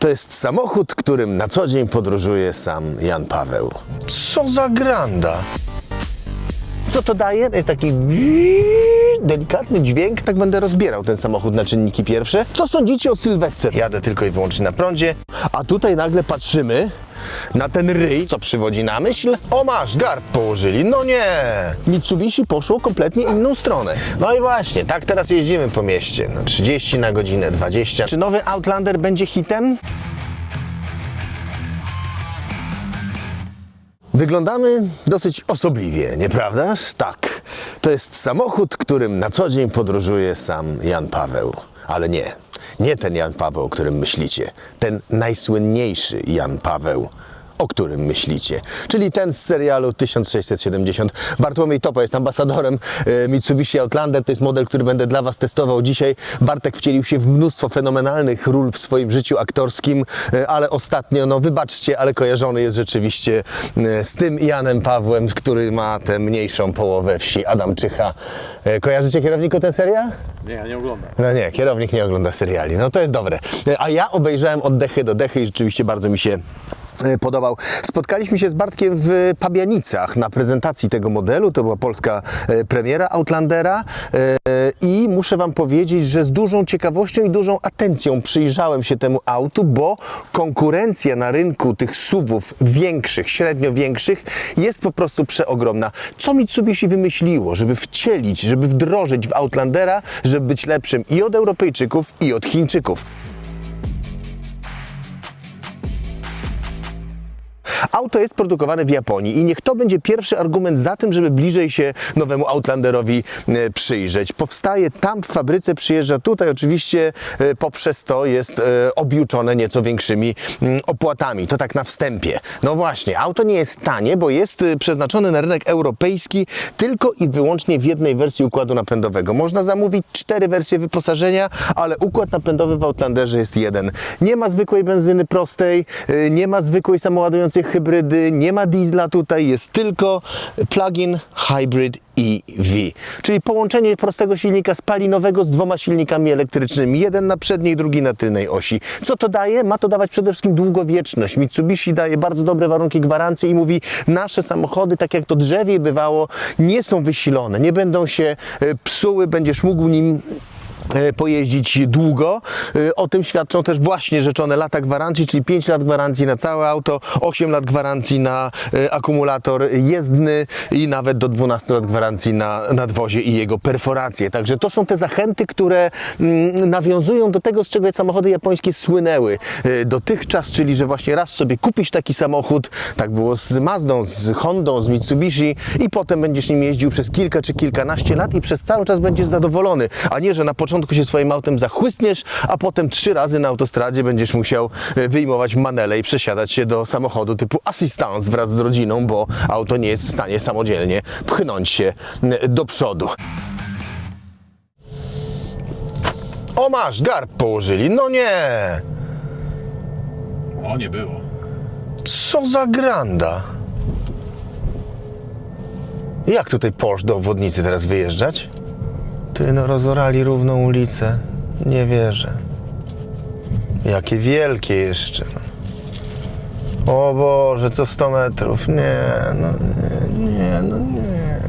To jest samochód, którym na co dzień podróżuje sam Jan Paweł. Co za granda! Co to daje? To jest taki delikatny dźwięk. Tak będę rozbierał ten samochód na czynniki pierwsze. Co sądzicie o sylwetce? Jadę tylko i wyłącznie na prądzie, a tutaj nagle patrzymy na ten ryj, co przywodzi na myśl. O masz, garb położyli. No nie! Mitsubishi poszło kompletnie inną stronę. No i właśnie, tak teraz jeździmy po mieście. No 30 na godzinę, 20. Czy nowy Outlander będzie hitem? Wyglądamy dosyć osobliwie, nieprawdaż? Tak. To jest samochód, którym na co dzień podróżuje sam Jan Paweł. Ale nie, nie ten Jan Paweł, o którym myślicie. Ten najsłynniejszy Jan Paweł, o którym myślicie. Czyli ten z serialu 1670. Bartłomiej Topa jest ambasadorem e, Mitsubishi Outlander. To jest model, który będę dla Was testował dzisiaj. Bartek wcielił się w mnóstwo fenomenalnych ról w swoim życiu aktorskim, e, ale ostatnio, no wybaczcie, ale kojarzony jest rzeczywiście e, z tym Janem Pawłem, który ma tę mniejszą połowę wsi Adamczycha. Kojarzycie kierowniku ten serial? Nie, ja nie oglądam. No nie, kierownik nie ogląda seriali. No to jest dobre. A ja obejrzałem od dechy do dechy i rzeczywiście bardzo mi się podobał. Spotkaliśmy się z Bartkiem w Pabianicach na prezentacji tego modelu. To była polska e, premiera Outlandera e, i muszę Wam powiedzieć, że z dużą ciekawością i dużą atencją przyjrzałem się temu autu, bo konkurencja na rynku tych SUVów większych, średnio większych jest po prostu przeogromna. Co Mitsubishi wymyśliło, żeby wcielić, żeby wdrożyć w Outlandera, żeby być lepszym i od Europejczyków, i od Chińczyków. Auto jest produkowane w Japonii i niech to będzie pierwszy argument za tym, żeby bliżej się nowemu Outlanderowi e, przyjrzeć. Powstaje tam w fabryce, przyjeżdża tutaj, oczywiście e, poprzez to jest e, objuczone nieco większymi mm, opłatami. To tak na wstępie. No właśnie, auto nie jest tanie, bo jest przeznaczone na rynek europejski tylko i wyłącznie w jednej wersji układu napędowego. Można zamówić cztery wersje wyposażenia, ale układ napędowy w Outlanderze jest jeden. Nie ma zwykłej benzyny prostej, nie ma zwykłej samoładującej hybrydy, nie ma diesla tutaj, jest tylko plug-in hybrid EV, czyli połączenie prostego silnika spalinowego z dwoma silnikami elektrycznymi, jeden na przedniej, drugi na tylnej osi. Co to daje? Ma to dawać przede wszystkim długowieczność. Mitsubishi daje bardzo dobre warunki gwarancji i mówi, nasze samochody, tak jak to drzewie bywało, nie są wysilone, nie będą się e, psuły, będziesz mógł nim pojeździć długo. E, O tym świadczą też właśnie rzeczone lata gwarancji, czyli 5 lat gwarancji na całe auto, 8 lat gwarancji na e, akumulator jezdny i nawet do 12 lat gwarancji na nadwozie i jego perforacje. Także to są te zachęty, które mm, nawiązują do tego, z czego samochody japońskie słynęły e, dotychczas, czyli że właśnie raz sobie kupisz taki samochód, tak było z Mazdą, z Hondą, z Mitsubishi i potem będziesz nim jeździł przez kilka czy kilkanaście lat i przez cały czas będziesz zadowolony, a nie, że na początku się swoim autem zachłysniesz, a potem trzy razy na autostradzie będziesz musiał e, wyjmować manele i przesiadać się do samochodu typu assistance wraz z rodziną, bo auto nie jest w stanie samodzielnie pchnąć się do przodu. O masz, garb położyli. No nie! O, nie było. Co za granda! Jak tutaj Porsche do obwodnicy teraz wyjeżdżać? Ty no rozorali równą ulicę. Nie wierzę. Jakie wielkie jeszcze. no. O Boże, co 100 metrów. Nie, no nie, nie, no nie.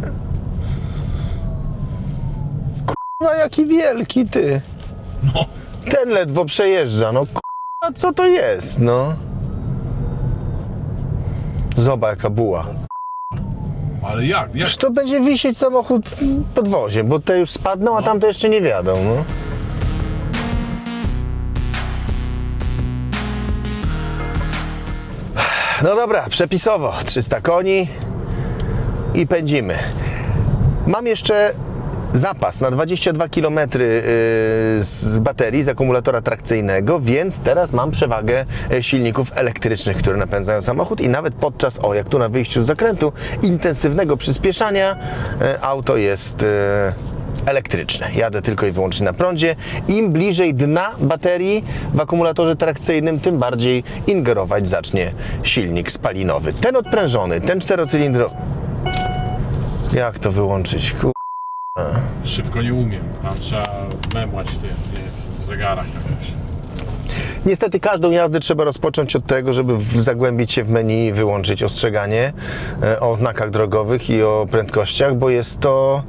Kurwa, jaki wielki ty. No, Ten ledwo przejeżdża, no kurwa, co to jest, no? Zobacz jaka buła. Ale jak? Jak? Przecież to będzie wisieć samochód w podwozie, bo te już spadną, a tamte jeszcze nie wiadą, no. No dobra, przepisowo, 300 koni i pędzimy. Mam jeszcze zapas na 22 km y, z baterii, z akumulatora trakcyjnego, więc teraz mam przewagę e, silników elektrycznych, które napędzają samochód i nawet podczas, o jak tu na wyjściu z zakrętu, intensywnego przyspieszania e, auto jest e, elektryczne. Jadę tylko i wyłącznie na prądzie. Im bliżej dna baterii w akumulatorze trakcyjnym, tym bardziej ingerować zacznie silnik spalinowy. Ten odprężony, ten czterocylindrowy. Jak to wyłączyć? Ku... Szybko nie umiem. Tam trzeba memłać w tym, nie, w zegarach jakoś. Niestety każdą jazdę trzeba rozpocząć od tego, żeby zagłębić się w menu i wyłączyć ostrzeganie e, o znakach drogowych i o prędkościach, bo jest to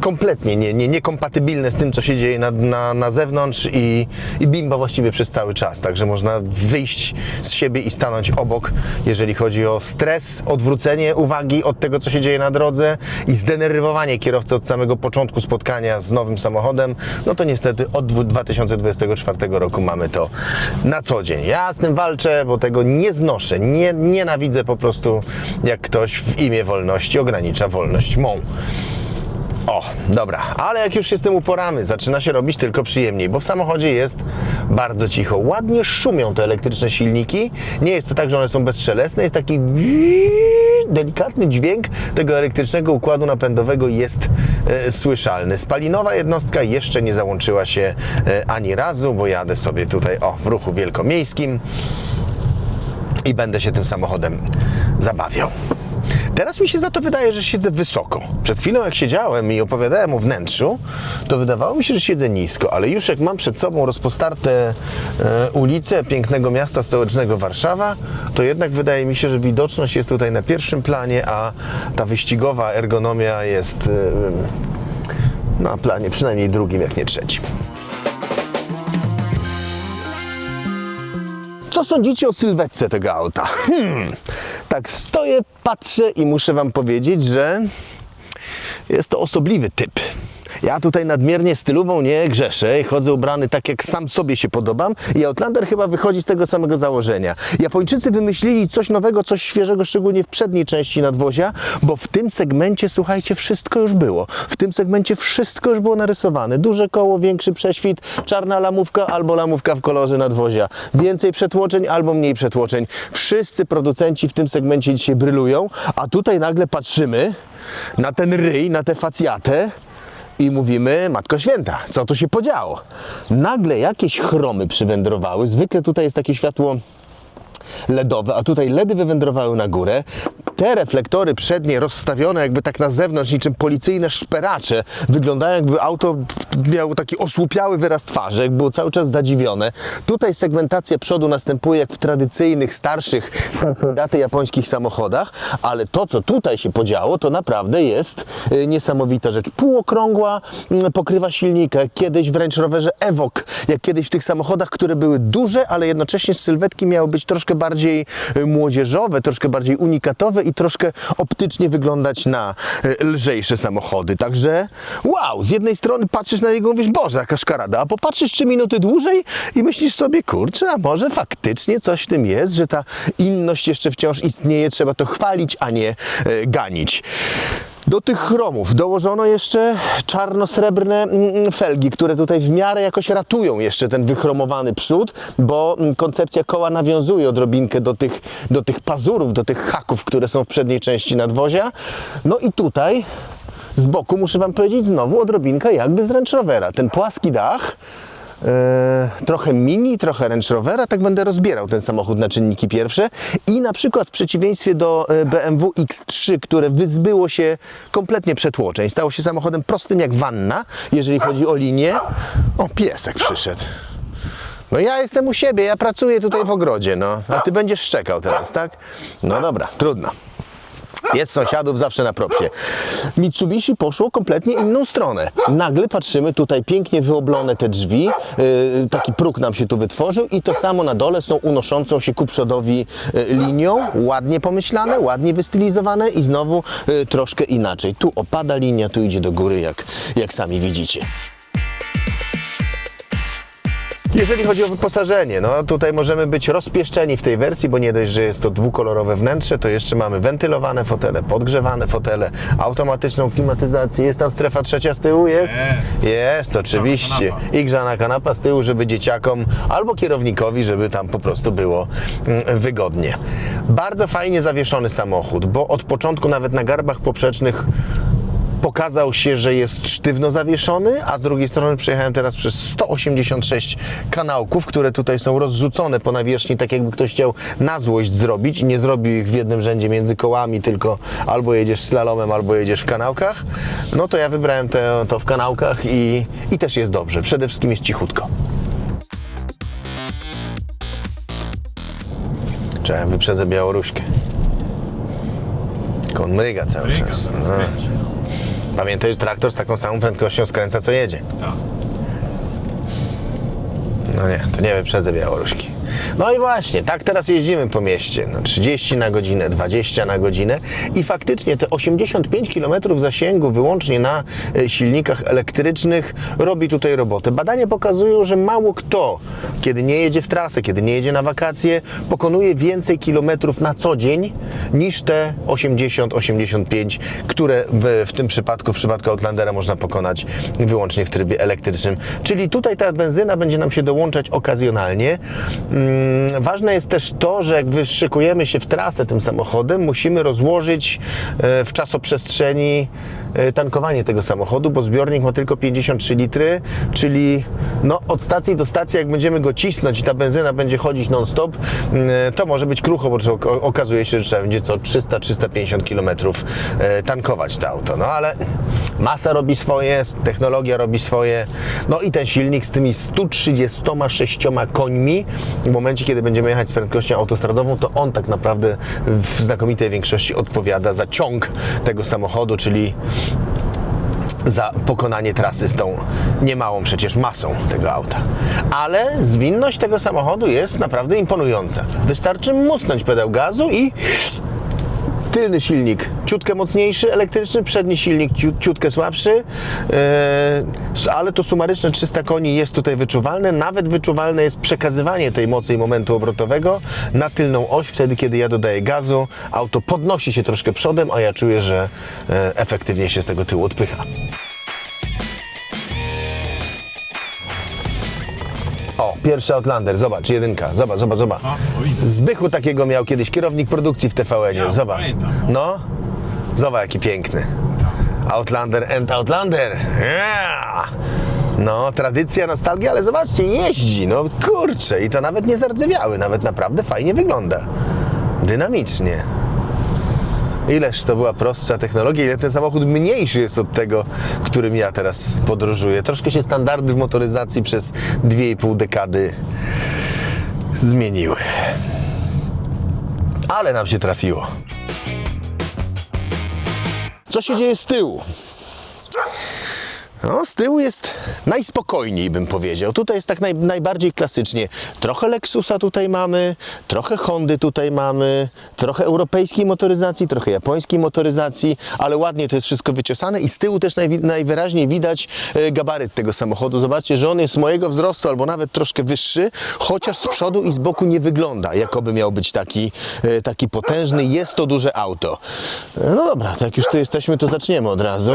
kompletnie nie, nie, niekompatybilne z tym, co się dzieje na, na, na zewnątrz i, i bimba właściwie przez cały czas. Także można wyjść z siebie i stanąć obok, jeżeli chodzi o stres, odwrócenie uwagi od tego, co się dzieje na drodze i zdenerwowanie kierowcy od samego początku spotkania z nowym samochodem, no to niestety od dwu- 2024 roku mamy to na co dzień. Ja z tym walczę, bo tego nie znoszę, nie, nienawidzę po prostu, jak ktoś w imię wolności ogranicza wolność mą. O, dobra, ale jak już się z tym uporamy, zaczyna się robić tylko przyjemniej, bo w samochodzie jest bardzo cicho. Ładnie szumią te elektryczne silniki. Nie jest to tak, że one są bezszelestne, jest taki delikatny dźwięk tego elektrycznego układu napędowego jest e, słyszalny. Spalinowa jednostka jeszcze nie załączyła się e, ani razu, bo jadę sobie tutaj o w ruchu wielkomiejskim i będę się tym samochodem zabawiał. Teraz mi się za to wydaje, że siedzę wysoko. Przed chwilą jak siedziałem i opowiadałem o wnętrzu, to wydawało mi się, że siedzę nisko, ale już jak mam przed sobą rozpostarte e, ulice pięknego miasta stołecznego Warszawa, to jednak wydaje mi się, że widoczność jest tutaj na pierwszym planie, a ta wyścigowa ergonomia jest e, na planie przynajmniej drugim, jak nie trzecim. Co sądzicie o sylwetce tego auta? Hmm. Tak stoję, patrzę i muszę Wam powiedzieć, że jest to osobliwy typ. Ja tutaj nadmiernie stylową nie grzeszę i chodzę ubrany tak, jak sam sobie się podobam i Outlander chyba wychodzi z tego samego założenia. Japończycy wymyślili coś nowego, coś świeżego, szczególnie w przedniej części nadwozia, bo w tym segmencie, słuchajcie, wszystko już było. W tym segmencie wszystko już było narysowane. Duże koło, większy prześwit, czarna lamówka albo lamówka w kolorze nadwozia. Więcej przetłoczeń albo mniej przetłoczeń. Wszyscy producenci w tym segmencie dzisiaj brylują, a tutaj nagle patrzymy na ten ryj, na tę facjatę i mówimy, Matko Święta, co tu się podziało? Nagle jakieś chromy przywędrowały. Zwykle tutaj jest takie światło LEDowe, a tutaj LEDy wywędrowały na górę. Te reflektory przednie rozstawione jakby tak na zewnątrz, niczym policyjne szperacze, wyglądają jakby auto miało taki osłupiały wyraz twarzy, jak było cały czas zadziwione. Tutaj segmentacja przodu następuje jak w tradycyjnych, starszych, daty japońskich samochodach, ale to, co tutaj się podziało, to naprawdę jest y, niesamowita rzecz. Półokrągła mm, pokrywa silnika, kiedyś w Range Roverze Evoque, jak kiedyś w tych samochodach, które były duże, ale jednocześnie z sylwetki miały być troszkę bardziej y, młodzieżowe, troszkę bardziej unikatowe i troszkę optycznie wyglądać na y, lżejsze samochody. Także wow, z jednej strony patrzysz na niego i mówisz, Boże, jaka szkarada, a popatrzysz trzy minuty dłużej i myślisz sobie, kurczę, a może faktycznie coś w tym jest, że ta inność jeszcze wciąż istnieje, trzeba to chwalić, a nie e, ganić. Do tych chromów dołożono jeszcze czarno-srebrne mm, felgi, które tutaj w miarę jakoś ratują jeszcze ten wychromowany przód, bo mm, koncepcja koła nawiązuje odrobinkę do tych, do tych pazurów, do tych haków, które są w przedniej części nadwozia. No i tutaj z boku muszę Wam powiedzieć znowu odrobinka jakby z Range. Ten płaski dach trochę mini, trochę Range Rovera, tak będę rozbierał ten samochód na czynniki pierwsze i na przykład w przeciwieństwie do e, BMW X3, które wyzbyło się kompletnie przetłoczeń, stało się samochodem prostym jak wanna, jeżeli chodzi o linię. O, piesek przyszedł. No ja jestem u siebie, ja pracuję tutaj w ogrodzie, no, a ty będziesz szczekał teraz, tak? No dobra, trudno. Jest sąsiadów zawsze na propsie. Mitsubishi poszło kompletnie inną stronę. Nagle patrzymy tutaj pięknie wyoblone te drzwi, yy, taki próg nam się tu wytworzył i to samo na dole z tą unoszącą się ku przodowi yy, linią, ładnie pomyślane, ładnie wystylizowane i znowu yy, troszkę inaczej. Tu opada linia, tu idzie do góry, jak, jak sami widzicie. Jeżeli chodzi o wyposażenie, no tutaj możemy być rozpieszczeni w tej wersji, bo nie dość, że jest to dwukolorowe wnętrze, to jeszcze mamy wentylowane fotele, podgrzewane fotele, automatyczną klimatyzację, jest tam strefa trzecia z tyłu, jest? Jest. Jest, oczywiście. I grzana kanapa z tyłu, żeby dzieciakom albo kierownikowi, żeby tam po prostu było mm, wygodnie. Bardzo fajnie zawieszony samochód, bo od początku nawet na garbach poprzecznych pokazał się, że jest sztywno zawieszony, a z drugiej strony przejechałem teraz przez 186 kanałków, które tutaj są rozrzucone po nawierzchni, tak jakby ktoś chciał na złość zrobić i nie zrobił ich w jednym rzędzie między kołami, tylko albo jedziesz slalomem, albo jedziesz w kanałkach. No to ja wybrałem te, to w kanałkach i, i też jest dobrze. Przede wszystkim jest cichutko. Czekaj, wyprzedzę Białoruśkę. Tylko on mryga cały Ryga, czas. zaraz No. Pamiętaj, że traktor z taką samą prędkością skręca, co jedzie. Tak. No nie, to nie wyprzedzę Białoruśki. No i właśnie, tak teraz jeździmy po mieście. No 30 na godzinę, 20 na godzinę i faktycznie te 85 km zasięgu wyłącznie na e, silnikach elektrycznych robi tutaj robotę. Badania pokazują, że mało kto, kiedy nie jedzie w trasę, kiedy nie jedzie na wakacje, pokonuje więcej kilometrów na co dzień niż te 80-85, które w, w tym przypadku, w przypadku Outlandera można pokonać wyłącznie w trybie elektrycznym. Czyli tutaj ta benzyna będzie nam się dołączać okazjonalnie. Mm, ważne jest też to, że jak wyszykujemy się w trasę tym samochodem, musimy rozłożyć e, w czasoprzestrzeni tankowanie tego samochodu, bo zbiornik ma tylko 53 litry, czyli no, od stacji do stacji, jak będziemy go cisnąć i ta benzyna będzie chodzić non-stop, mm, to może być krucho, bo okazuje się, że trzeba będzie co 300-350 km e, tankować to auto. No ale masa robi swoje, technologia robi swoje, no i ten silnik z tymi 136 końmi, w momencie, kiedy będziemy jechać z prędkością autostradową, to on tak naprawdę w znakomitej większości odpowiada za ciąg tego samochodu, czyli za pokonanie trasy z tą niemałą przecież masą tego auta. Ale zwinność tego samochodu jest naprawdę imponująca. Wystarczy musnąć pedał gazu i tylny silnik ciutkę mocniejszy, elektryczny, przedni silnik ciu, ciutkę słabszy, e, ale to sumaryczne 300 koni jest tutaj wyczuwalne. Nawet wyczuwalne jest przekazywanie tej mocy i momentu obrotowego na tylną oś, wtedy kiedy ja dodaję gazu, auto podnosi się troszkę przodem, a ja czuję, że e, efektywnie się z tego tyłu odpycha. O, pierwszy Outlander, zobacz, jedynka, zobacz, zobacz, zobacz. Zbychu takiego miał kiedyś kierownik produkcji w TVN-ie, zobacz. pamiętam. No, zobacz jaki piękny. Outlander and Outlander. Yeah! No, tradycja, nostalgia, ale zobaczcie, jeździ, no kurczę, i to nawet nie zardzewiały, nawet naprawdę fajnie wygląda. Dynamicznie. Ileż to była prostsza technologia, ile ten samochód mniejszy jest od tego, którym ja teraz podróżuję. Troszkę się standardy w motoryzacji przez 2,5 dekady zmieniły. Ale nam się trafiło. Co się dzieje z tyłu? No, z tyłu jest najspokojniej, bym powiedział. Tutaj jest tak naj, najbardziej klasycznie. Trochę Lexusa tutaj mamy, trochę Hondy tutaj mamy, trochę europejskiej motoryzacji, trochę japońskiej motoryzacji, ale ładnie to jest wszystko wyczesane i z tyłu też najwi- najwyraźniej widać e, gabaryt tego samochodu. Zobaczcie, że on jest mojego wzrostu albo nawet troszkę wyższy, chociaż z przodu i z boku nie wygląda, jakoby miał być taki, e, taki potężny. Jest to duże auto. E, No dobra, to jak już tu jesteśmy, to zaczniemy od razu.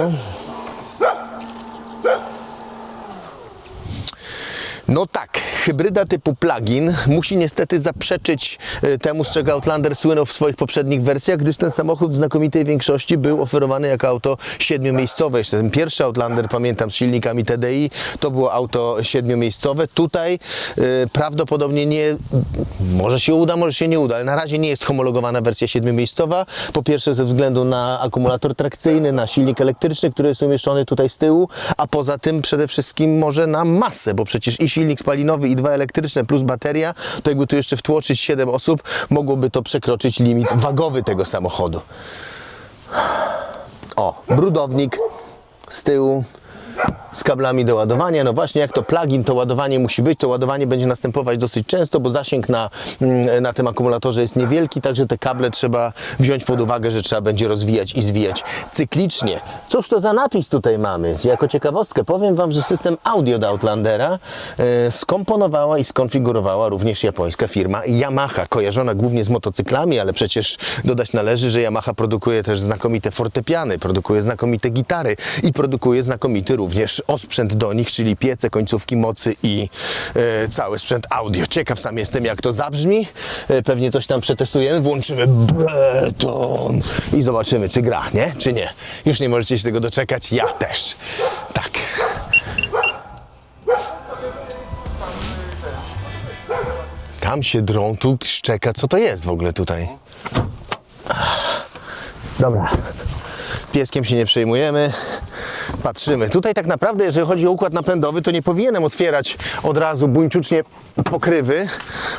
No tak, hybryda typu plug-in musi niestety zaprzeczyć e, temu, z czego Outlander słynął w swoich poprzednich wersjach, gdyż ten samochód w znakomitej większości był oferowany jako auto siedmiomiejscowe. Jeszcze ten pierwszy Outlander, pamiętam, z silnikami TDI, to było auto siedmiomiejscowe. Tutaj e, prawdopodobnie nie, może się uda, może się nie uda, ale na razie nie jest homologowana wersja siedmiomiejscowa. Po pierwsze ze względu na akumulator trakcyjny, na silnik elektryczny, który jest umieszczony tutaj z tyłu, a poza tym przede wszystkim może na masę, bo przecież i silnik spalinowy i dwa elektryczne plus bateria, to jakby tu jeszcze wtłoczyć 7 osób, mogłoby to przekroczyć limit wagowy tego samochodu. O, brudownik z tyłu z kablami do ładowania. No właśnie, jak to plugin, to ładowanie musi być. To ładowanie będzie następować dosyć często, bo zasięg na, mm, na tym akumulatorze jest niewielki, także te kable trzeba wziąć pod uwagę, że trzeba będzie rozwijać i zwijać cyklicznie. Cóż to za napis tutaj mamy? Jako ciekawostkę powiem Wam, że system audio do Outlandera e, skomponowała i skonfigurowała również japońska firma Yamaha, kojarzona głównie z motocyklami, ale przecież dodać należy, że Yamaha produkuje też znakomite fortepiany, produkuje znakomite gitary i produkuje znakomity również osprzęt do nich, czyli piece, końcówki mocy i e, cały sprzęt audio. Ciekaw sam jestem, jak to zabrzmi. E, pewnie coś tam przetestujemy, włączymy beton i zobaczymy, czy gra, nie? Czy nie. Już nie możecie się tego doczekać, ja też. Tak. Tam się drą, tu szczeka. Co to jest w ogóle tutaj? Dobra. Pieskiem się nie przejmujemy. Patrzymy. Tutaj tak naprawdę, jeżeli chodzi o układ napędowy, to nie powinienem otwierać od razu buńczucznie pokrywy,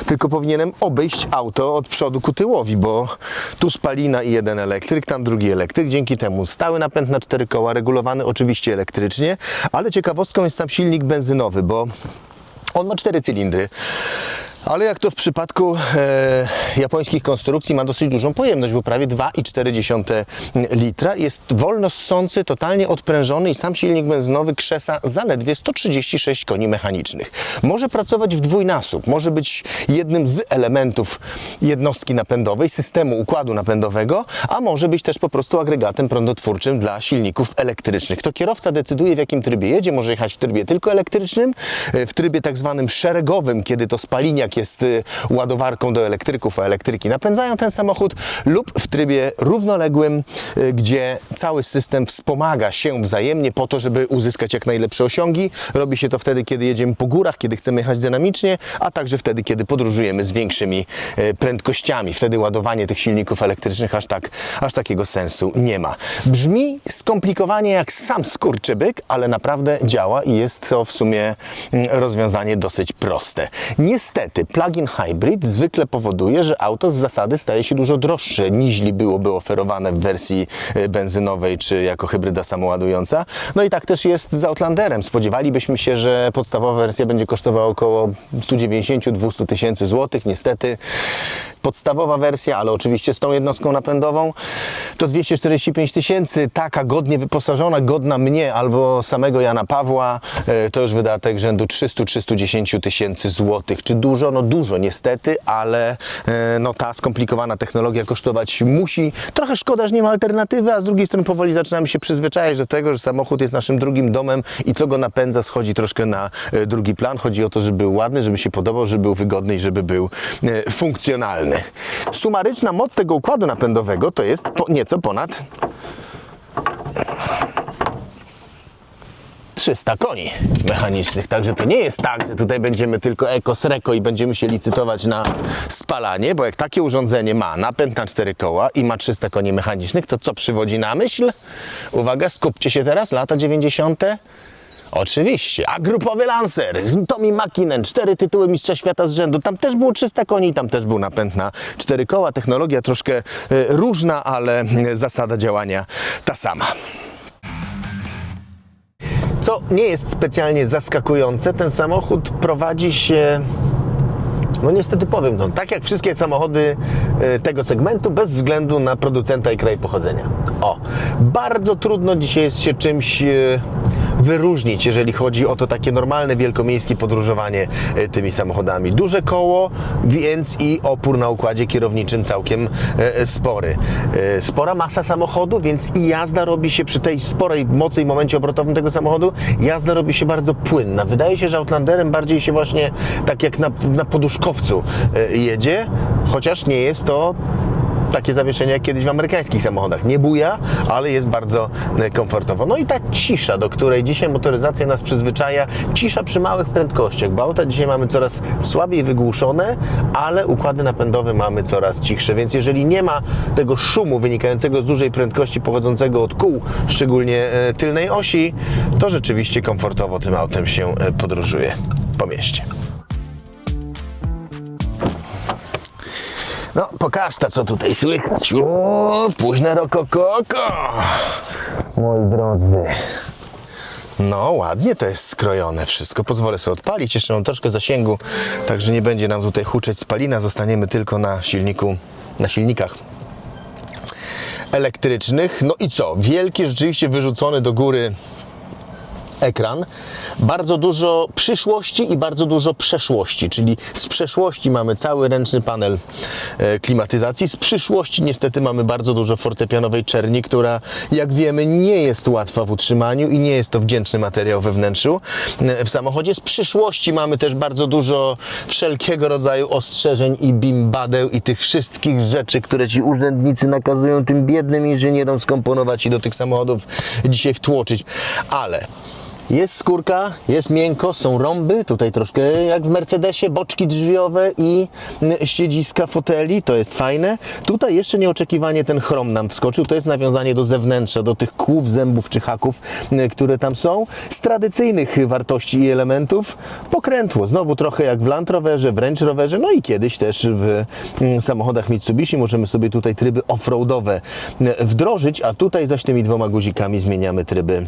tylko powinienem obejść auto od przodu ku tyłowi, bo tu spalina i jeden elektryk, tam drugi elektryk. Dzięki temu stały napęd na cztery koła, regulowany oczywiście elektrycznie, ale ciekawostką jest sam silnik benzynowy, bo on ma cztery cylindry. Ale jak to w przypadku e, japońskich konstrukcji ma dosyć dużą pojemność, bo prawie 2,4 litra. Jest wolno ssący, totalnie odprężony i sam silnik benzynowy krzesa zaledwie 136 koni mechanicznych. Może pracować w dwójnasób, może być jednym z elementów jednostki napędowej, systemu układu napędowego, a może być też po prostu agregatem prądotwórczym dla silników elektrycznych. To kierowca decyduje w jakim trybie jedzie, może jechać w trybie tylko elektrycznym, e, w trybie tak zwanym szeregowym, kiedy to spaliniak jest y, ładowarką do elektryków, a elektryki napędzają ten samochód, lub w trybie równoległym, y, gdzie cały system wspomaga się wzajemnie po to, żeby uzyskać jak najlepsze osiągi. Robi się to wtedy, kiedy jedziemy po górach, kiedy chcemy jechać dynamicznie, a także wtedy, kiedy podróżujemy z większymi y, prędkościami. Wtedy ładowanie tych silników elektrycznych aż, tak, aż takiego sensu nie ma. Brzmi skomplikowanie jak sam skurczybyk, ale naprawdę działa i jest to w sumie mm, rozwiązanie dosyć proste. Niestety, plug-in hybrid zwykle powoduje, że auto z zasady staje się dużo droższe niż byłoby oferowane w wersji e, benzynowej czy jako hybryda samoładująca. No i tak też jest z Outlanderem. Spodziewalibyśmy się, że podstawowa wersja będzie kosztowała około 190-200 tysięcy złotych. Niestety podstawowa wersja, ale oczywiście z tą jednostką napędową, to 245 tysięcy. Taka godnie wyposażona, godna mnie albo samego Jana Pawła, e, to już wydatek rzędu 300-310 tysięcy złotych. Czy dużo? No dużo niestety, ale e, no ta skomplikowana technologia kosztować musi. Trochę szkoda, że nie ma alternatywy, a z drugiej strony powoli zaczynamy się przyzwyczajać do tego, że samochód jest naszym drugim domem i co go napędza schodzi troszkę na e, drugi plan. Chodzi o to, żeby był ładny, żeby się podobał, żeby był wygodny i żeby był e, funkcjonalny. Sumaryczna moc tego układu napędowego to jest po, nieco ponad 300 koni mechanicznych. Także to nie jest tak, że tutaj będziemy tylko eko sreko i będziemy się licytować na spalanie, bo jak takie urządzenie ma napęd na cztery koła i ma 300 koni mechanicznych, to co przywodzi na myśl? Uwaga, skupcie się teraz, lata 90. Oczywiście, a grupowy Lancer, Tommy Makinen, cztery tytuły Mistrza Świata z rzędu, tam też było 300 koni, tam też był napęd na cztery koła, technologia troszkę e, różna, ale e, zasada działania ta sama. Co nie jest specjalnie zaskakujące, ten samochód prowadzi się. No niestety powiem to, tak jak wszystkie samochody e, tego segmentu, bez względu na producenta i kraj pochodzenia. O, bardzo trudno dzisiaj jest się czymś wyróżnić, jeżeli chodzi o to takie normalne wielkomiejskie podróżowanie e, tymi samochodami. Duże koło, więc i opór na układzie kierowniczym całkiem e, spory. E, Spora masa samochodu, więc i jazda robi się przy tej sporej mocy i momencie obrotowym tego samochodu, jazda robi się bardzo płynna. Wydaje się, że Outlanderem bardziej się właśnie tak jak na, na poduszkowcu jedzie, chociaż nie jest to takie zawieszenie jak kiedyś w amerykańskich samochodach. Nie buja, ale jest bardzo e, komfortowo. No i ta cisza, do której dzisiaj motoryzacja nas przyzwyczaja, cisza przy małych prędkościach, bo auta dzisiaj mamy coraz słabiej wygłuszone, ale układy napędowe mamy coraz cichsze, więc jeżeli nie ma tego szumu wynikającego z dużej prędkości pochodzącego od kół, szczególnie e, tylnej osi, to rzeczywiście komfortowo tym autem się e, podróżuje po mieście. No, pokaż ta, co tutaj słychać. O, późne rokokoko. Moi drodzy. No, ładnie to jest skrojone wszystko. Pozwolę sobie odpalić. Jeszcze mam troszkę zasięgu, także nie będzie nam tutaj huczeć spalina. Zostaniemy tylko na silniku, na silnikach elektrycznych. No i co? Wielki, rzeczywiście wyrzucony do góry ekran. Bardzo dużo przyszłości i bardzo dużo przeszłości, czyli z przeszłości mamy cały ręczny panel e, klimatyzacji, z przyszłości niestety mamy bardzo dużo fortepianowej czerni, która jak wiemy nie jest łatwa w utrzymaniu i nie jest to wdzięczny materiał we wnętrzu e, w samochodzie. Z przyszłości mamy też bardzo dużo wszelkiego rodzaju ostrzeżeń i bimbadeł i tych wszystkich rzeczy, które ci urzędnicy nakazują tym biednym inżynierom skomponować i do tych samochodów dzisiaj wtłoczyć. Ale Jest skórka, jest miękko, są rąby, tutaj troszkę jak w Mercedesie, boczki drzwiowe i mm, siedziska foteli, to jest fajne. Tutaj jeszcze nieoczekiwanie ten chrom nam wskoczył, to jest nawiązanie do zewnętrza, do tych kłów, zębów czy haków, mm, które tam są. Z tradycyjnych wartości i elementów pokrętło, znowu trochę jak w Land Roverze, w Range Roverze, no i kiedyś też w mm, samochodach Mitsubishi możemy sobie tutaj tryby offroadowe wdrożyć, a tutaj zaś tymi dwoma guzikami zmieniamy tryby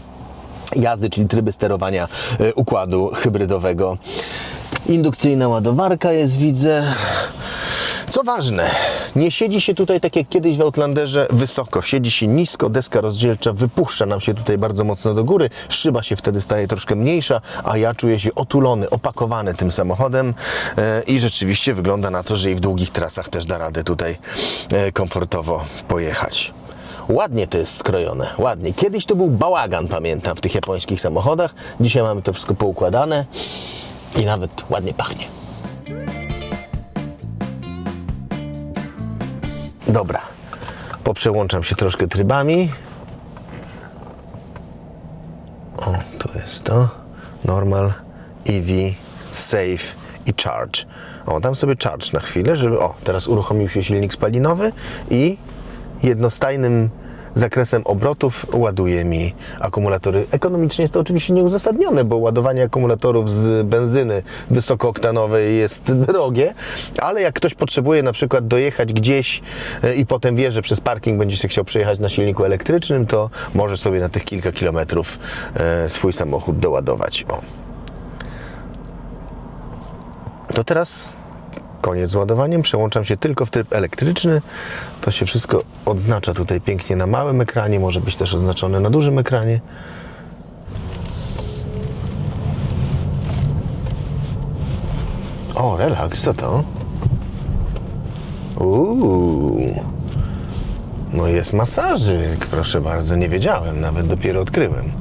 jazdy, czyli tryby sterowania e, układu hybrydowego. Indukcyjna ładowarka jest, widzę. Co ważne, nie siedzi się tutaj tak jak kiedyś w Outlanderze wysoko, siedzi się nisko, deska rozdzielcza wypuszcza nam się tutaj bardzo mocno do góry, szyba się wtedy staje troszkę mniejsza, a ja czuję się otulony, opakowany tym samochodem e, i rzeczywiście wygląda na to, że i w długich trasach też da radę tutaj e, komfortowo pojechać. Ładnie to jest skrojone, ładnie. Kiedyś to był bałagan, pamiętam, w tych japońskich samochodach. Dzisiaj mamy to wszystko poukładane i nawet ładnie pachnie. Dobra, poprzełączam się troszkę trybami. O, tu jest to. Normal, EV, Save i Charge. O, dam sobie Charge na chwilę, żeby... O, teraz uruchomił się silnik spalinowy i jednostajnym zakresem obrotów ładuje mi akumulatory. Ekonomicznie jest to oczywiście nieuzasadnione, bo ładowanie akumulatorów z benzyny wysokooktanowej jest drogie, ale jak ktoś potrzebuje na przykład dojechać gdzieś e, i potem wie, że przez parking będzie się chciał przejechać na silniku elektrycznym, to może sobie na tych kilka kilometrów e, swój samochód doładować. O. To teraz koniec z ładowaniem. Przełączam się tylko w tryb elektryczny. To się wszystko odznacza tutaj pięknie na małym ekranie, może być też oznaczone na dużym ekranie. O, relaks, co to? Uuu. No jest masażyk, proszę bardzo, nie wiedziałem, nawet dopiero odkryłem.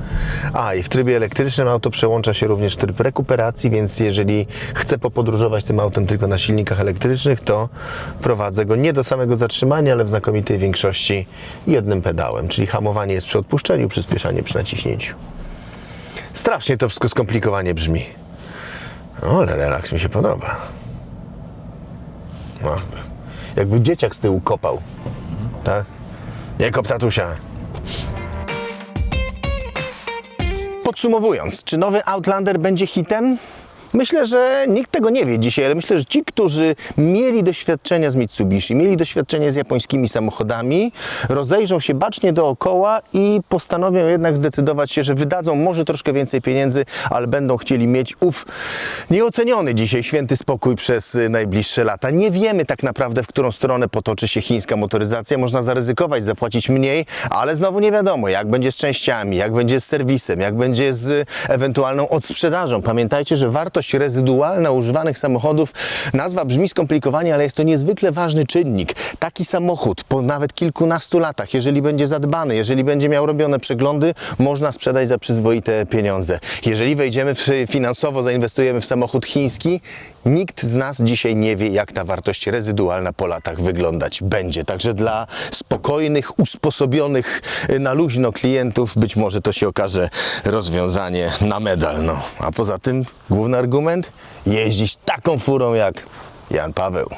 A i w trybie elektrycznym auto przełącza się również tryb rekuperacji, więc jeżeli chcę popodróżować tym autem tylko na silnikach elektrycznych, to prowadzę go nie do samego zatrzymania, ale w znakomitej większości jednym pedałem, czyli hamowanie jest przy odpuszczeniu, przyspieszanie przy naciśnięciu. Strasznie to wszystko skomplikowanie brzmi. O, ale relaks mi się podoba. No, jakby dzieciak z tyłu kopał. Tak? Nie kop tatusia. Podsumowując, czy nowy Outlander będzie hitem? Myślę, że nikt tego nie wie dzisiaj, ale myślę, że ci, którzy mieli doświadczenia z Mitsubishi, mieli doświadczenie z japońskimi samochodami, rozejrzą się bacznie dookoła i postanowią jednak zdecydować się, że wydadzą może troszkę więcej pieniędzy, ale będą chcieli mieć ów nieoceniony dzisiaj święty spokój przez najbliższe lata. Nie wiemy tak naprawdę, w którą stronę potoczy się chińska motoryzacja. Można zaryzykować, zapłacić mniej, ale znowu nie wiadomo, jak będzie z częściami, jak będzie z serwisem, jak będzie z ewentualną odsprzedażą. Pamiętajcie, że wartość rezydualna używanych samochodów, nazwa brzmi skomplikowanie, ale jest to niezwykle ważny czynnik. Taki samochód po nawet kilkunastu latach, jeżeli będzie zadbany, jeżeli będzie miał robione przeglądy, można sprzedać za przyzwoite pieniądze. Jeżeli wejdziemy w, finansowo, zainwestujemy w samochód chiński, nikt z nas dzisiaj nie wie, jak ta wartość rezydualna po latach wyglądać będzie. Także dla spokojnych, usposobionych y, na luźno klientów być może to się okaże rozwiązanie na medal. No. A poza tym główny argument, jeździć taką furą jak Jan Paweł.